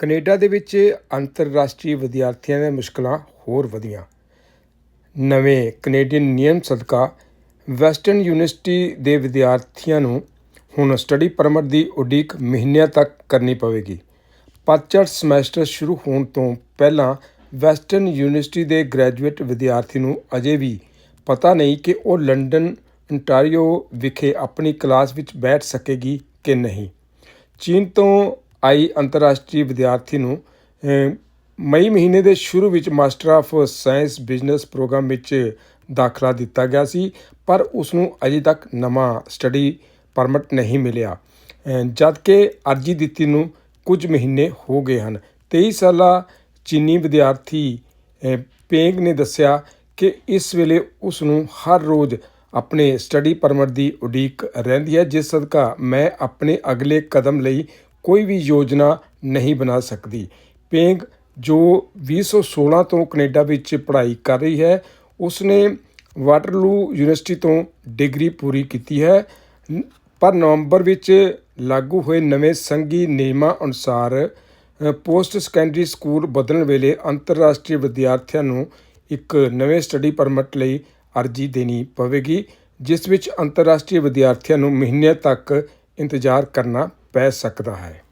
Canada ਦੇ ਵਿੱਚ ਅੰਤਰਰਾਸ਼ਟਰੀ ਵਿਦਿਆਰਥੀਆਂ ਦੀਆਂ ਮੁਸ਼ਕਲਾਂ ਹੋਰ ਵਧੀਆਂ। ਨਵੇਂ ਕੈਨੇਡੀਅਨ ਨਿਯਮ ਸਦਕਾ ਵੈਸਟਰਨ ਯੂਨੀਵਰਸਿਟੀ ਦੇ ਵਿਦਿਆਰਥੀਆਂ ਨੂੰ ਹੁਣ ਸਟੱਡੀ ਪਰਮਿਟ ਦੀ ਉਡੀਕ ਮਹੀਨਿਆਂ ਤੱਕ ਕਰਨੀ ਪਵੇਗੀ। ਪਤਝੜ ਸਮੈਸਟਰ ਸ਼ੁਰੂ ਹੋਣ ਤੋਂ ਪਹਿਲਾਂ ਵੈਸਟਰਨ ਯੂਨੀਵਰਸਿਟੀ ਦੇ ਗ੍ਰੈਜੂਏਟ ਵਿਦਿਆਰਥੀ ਨੂੰ ਅਜੇ ਵੀ ਪਤਾ ਨਹੀਂ ਕਿ ਉਹ ਲੰਡਨ ਅੰਟਾਰੀਓ ਵਿਖੇ ਆਪਣੀ ਕਲਾਸ ਵਿੱਚ ਬੈਠ ਸਕੇਗੀ ਕਿ ਨਹੀਂ। ਚੀਨ ਤੋਂ ਆਈ ਅੰਤਰਰਾਸ਼ਟਰੀ ਵਿਦਿਆਰਥੀ ਨੂੰ ਮਈ ਮਹੀਨੇ ਦੇ ਸ਼ੁਰੂ ਵਿੱਚ master of science business program ਵਿੱਚ ਦਾਖਲਾ ਦਿੱਤਾ ਗਿਆ ਸੀ ਪਰ ਉਸ ਨੂੰ ਅਜੇ ਤੱਕ ਨਵਾਂ ਸਟੱਡੀ ਪਰਮਿਟ ਨਹੀਂ ਮਿਲਿਆ। ਅਹ, ਜਦ ਕਿ ਅਰਜੀ ਦਿੱਤੀ ਨੂੰ ਕੁਝ ਮਹੀਨੇ ਹੋ ਗਏ ਹਨ। 23 ਸਾਲਾ ਚੀਨੀ ਵਿਦਿਆਰਥੀ ਪੇਂਗ ਨੇ ਦੱਸਿਆ ਕਿ ਇਸ ਵੇਲੇ ਉਸ ਨੂੰ ਹਰ ਰੋਜ਼ ਆਪਣੇ ਸਟੱਡੀ ਪਰਮਿਟ ਦੀ ਉਡੀਕ ਰਹਿੰਦੀ ਹੈ ਜਿਸ ਸਦਕਾ ਮੈਂ ਆਪਣੇ ਅਗਲੇ ਕਦਮ ਲਈ ਕੋਈ ਵੀ ਯੋਜਨਾ ਨਹੀਂ ਬਣਾ ਸਕਦੀ। ਪੇਂਗ, ਜੋ 2016 ਤੋਂ ਕੈਨੇਡਾ ਵਿੱਚ ਪੜ੍ਹਾਈ ਕਰ ਰਹੀ ਹੈ, ਉਸਨੇ ਵਾਟਰਲੂ ਯੂਨੀਵਰਸਿਟੀ ਤੋਂ ਡਿਗਰੀ ਪੂਰੀ ਕੀਤੀ ਹੈ। ਪਰ ਨਵੰਬਰ ਵਿੱਚ ਲਾਗੂ ਹੋਏ ਨਵੇਂ ਸੰਘੀ ਨਿਯਮਾਂ ਅਨੁਸਾਰ ਪੋਸਟ ਸੈਕੰਡਰੀ ਸਕੂਲ ਬਦਲਣ ਵੇਲੇ ਅੰਤਰਰਾਸ਼ਟਰੀ ਵਿਦਿਆਰਥੀਆਂ ਨੂੰ ਇੱਕ ਨਵੇਂ ਸਟੱਡੀ ਪਰਮਿਟ ਲਈ ਅਰਜੀ ਦੇਣੀ ਪਵੇਗੀ, ਜਿਸ ਵਿੱਚ ਅੰਤਰਰਾਸ਼ਟਰੀ ਵਿਦਿਆਰਥੀਆਂ ਨੂੰ ਮਹੀਨਿਆਂ ਤੱਕ ਇੰਤਜ਼ਾਰ ਕਰਨਾ ਪੈ ਸਕਦਾ ਹੈ।